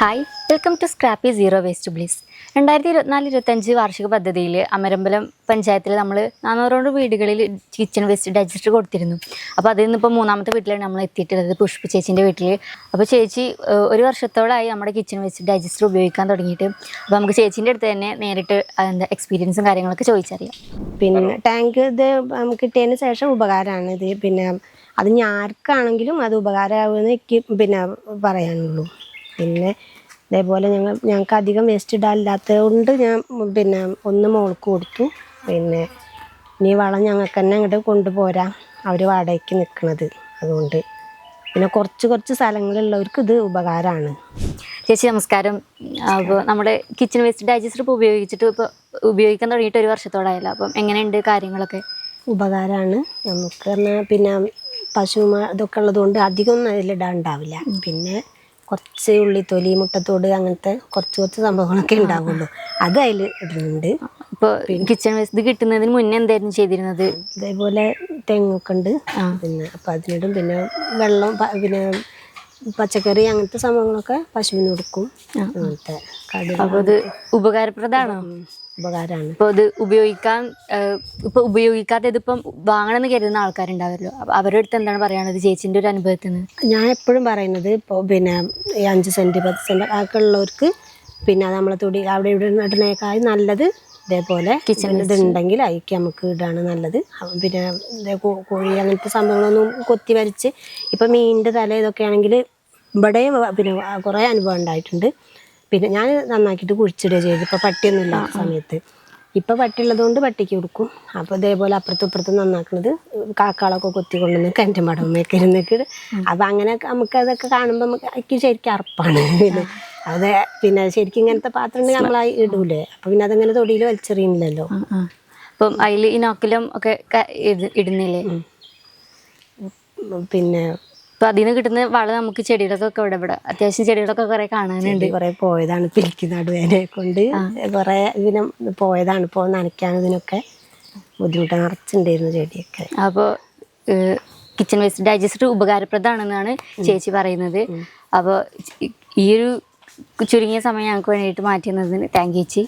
Hi welcome to Scrappy zero waste bliss രണ്ടായിരത്തി ഇരുപത്തിനാല് ഇരുപത്തഞ്ച് വാർഷിക പദ്ധതിയിൽ അമരമ്പലം പഞ്ചായത്തിൽ നമ്മൾ നാനൂറോട് വീടുകളിൽ കിച്ചൺ വേസ്റ്റ് ഡൈജസ്റ്റർ കൊടുത്തിരുന്നു. അപ്പോൾ അതിൽ നിന്നിപ്പോൾ മൂന്നാമത്തെ വീട്ടിലാണ് നമ്മൾ എത്തിയിട്ടുള്ളത്. പുഷ്പ ചേച്ചീന്റെ വീട്ടിൽ. അപ്പോൾ ചേച്ചി ഒരു വർഷത്തോളമായി നമ്മുടെ കിച്ചൺ വേസ്റ്റ് ഡൈജസ്റ്റർ ഉപയോഗിക്കാൻ തുടങ്ങിയിട്ട്. അപ്പോൾ നമുക്ക് ചേച്ചീന്റെ അടുത്ത് തന്നെ നേരിട്ട് എന്താ എക്സ്പീരിയൻസും കാര്യങ്ങളൊക്കെ ചോദിച്ചറിയാം. പിന്നെ ടാങ്ക് ഇത് നമുക്ക് കിട്ടിയതിന് ശേഷം ഉപകാരമാണ് ഇത്. പിന്നെ അത് ഞാർക്കാണെങ്കിലും അത് ഉപകാരമാകുമെന്ന് എനിക്ക് പിന്നെ പറയാനുള്ളൂ. പിന്നെ ഇതേപോലെ ഞങ്ങൾ ഞങ്ങൾക്ക് അധികം വേസ്റ്റ് ഇടാനില്ലാത്തത് കൊണ്ട് ഞാൻ പിന്നെ ഒന്ന് മോൾക്ക് കൊടുത്തു. പിന്നെ ഇനി വളം ഞങ്ങൾക്ക് തന്നെ അങ്ങോട്ട് കൊണ്ടുപോരാം. അവർ വാടകയ്ക്ക് നിൽക്കുന്നത് അതുകൊണ്ട് പിന്നെ കുറച്ച് കുറച്ച് സ്ഥലങ്ങളുള്ളവർക്ക് ഇത് ഉപകാരമാണ്. ചേച്ചി നമസ്കാരം. അപ്പോൾ നമ്മുടെ കിച്ചൺ വേസ്റ്റ് ഡൈജസ്റ്റർ ഇപ്പോൾ ഉപയോഗിച്ചിട്ട് ഇപ്പോൾ ഉപയോഗിക്കാൻ തുടങ്ങിയിട്ട് ഒരു വർഷത്തോളമായല്ലോ അപ്പം എങ്ങനെയുണ്ട് കാര്യങ്ങളൊക്കെ? ഉപകാരമാണ്. നമുക്ക് പറഞ്ഞാൽ പിന്നെ പശു ഇതൊക്കെ ഉള്ളതുകൊണ്ട് അധികം ഒന്നും അതിലിടാണ്ടാവില്ല. പിന്നെ കുറച്ച് ഉള്ളിത്തൊലി മുട്ടത്തോട് അങ്ങനത്തെ കുറച്ച് കുറച്ച് സംഭവങ്ങളൊക്കെ ഉണ്ടാവുള്ളൂ. അത് അതിൽ ഇടുന്നുണ്ട്. ഇപ്പോൾ കിച്ചൺ വേസ്റ്റ് ഇത് കിട്ടുന്നതിന് മുന്നേ എന്തായിരുന്നു ചെയ്തിരുന്നത്? ഇതേപോലെ തെങ്ങൊക്കെ ഉണ്ട്. പിന്നെ അപ്പം അതിനിടും. പിന്നെ വെള്ളം പിന്നെ പച്ചക്കറി അങ്ങനത്തെ സംഭവങ്ങളൊക്കെ പശുവിന് കൊടുക്കും. അങ്ങനത്തെ അപ്പോൾ ഇത് ഉപകാരപ്രദമാണോ? ഉപകാരമാണ്. ഇപ്പോൾ ഇത് ഉപയോഗിക്കാൻ ഇപ്പോൾ ഉപയോഗിക്കാത്ത ഇതിപ്പം വാങ്ങണമെന്ന് കരുതുന്ന ആൾക്കാരുണ്ടാവുമല്ലോ അപ്പോൾ അവരുടെ അടുത്ത് എന്താണ് പറയുന്നത് ചേച്ചിന്റെ ഒരു അനുഭവത്തിൽ നിന്ന് ഞാൻ എപ്പോഴും പറയുന്നത് ഇപ്പോൾ പിന്നെ ഈ അഞ്ച് സെന്റ് പത്ത് സെന്റ് ഒക്കെ ഉള്ളവർക്ക് പിന്നെ നമ്മളെ തൊടി അവിടെ ഇവിടെ ഇടുന്നേക്കാൾ നല്ലത് ഇതേപോലെ പിന്നെ ഇതുണ്ടെങ്കിൽ അയക്ക് നമുക്ക് ഇടാണ് നല്ലത്. പിന്നെ ഇതേ കോഴി അങ്ങനത്തെ സംഭവങ്ങളൊന്നും കൊത്തി വരച്ച് ഇപ്പം മീനിന്റെ തല ഇതൊക്കെ ആണെങ്കിൽ ഇവിടെ പിന്നെ കുറേ അനുഭവം ഉണ്ടായിട്ടുണ്ട്. പിന്നെ ഞാൻ നന്നാക്കിയിട്ട് കുഴിച്ചിടുക ചെയ്തു ഇപ്പോൾ പട്ടിയൊന്നും ഇല്ല സമയത്ത്. ഇപ്പം പട്ടിയുള്ളതുകൊണ്ട് പട്ടിക്ക് കൊടുക്കും. അപ്പോൾ ഇതേപോലെ അപ്പുറത്തും ഇപ്പുറത്തും നന്നാക്കുന്നത് കാക്കാളൊക്കെ കൊത്തി കൊണ്ടുവന്ന് കന്റെ മടമ്മയൊക്കെ ഇരുന്നിട്ട് അപ്പം അങ്ങനെ നമുക്ക് അതൊക്കെ കാണുമ്പോൾ നമുക്ക് ശരിക്കും അറപ്പാണ്. പിന്നെ അത് പിന്നെ ശരിക്കും ഇങ്ങനത്തെ പാത്രം നമ്മളായി ഇടൂലേ. അപ്പം പിന്നെ അതങ്ങനെ തൊടിയിൽ വലിച്ചെറിയുന്നില്ലല്ലോ. അപ്പം അതിൽ ഇനോക്കിലും ഒക്കെ ഇടുന്നില്ലേ? പിന്നെ അപ്പം അതിൽ നിന്ന് കിട്ടുന്ന വളം നമുക്ക് ചെടികൾക്കൊക്കെ ഇവിടെ ഇവിടെ. അത്യാവശ്യം ചെടികളൊക്കെ കുറേ കാണാനുണ്ട്. കുറെ പോയതാണ്. പിരിക്ക് നടുവേനെ കൊണ്ട് കുറെ ഇതിനെ പോയതാണ്. ഇപ്പോൾ നനയ്ക്കാൻ ഇതിനൊക്കെ ബുദ്ധിമുട്ട് നിറച്ചുണ്ടായിരുന്നു ചെടിയൊക്കെ. അപ്പോൾ കിച്ചൺ വേസ്റ്റ് ഡൈജസ്റ്റർ ഉപകാരപ്രദമാണെന്നാണ് ചേച്ചി പറയുന്നത്. അപ്പോൾ ഈ ഒരു ചുരുങ്ങിയ സമയം ഞങ്ങൾക്ക് വേണ്ടിയിട്ട് മാറ്റുന്നതിന് താങ്ക് യു ചേച്ചി.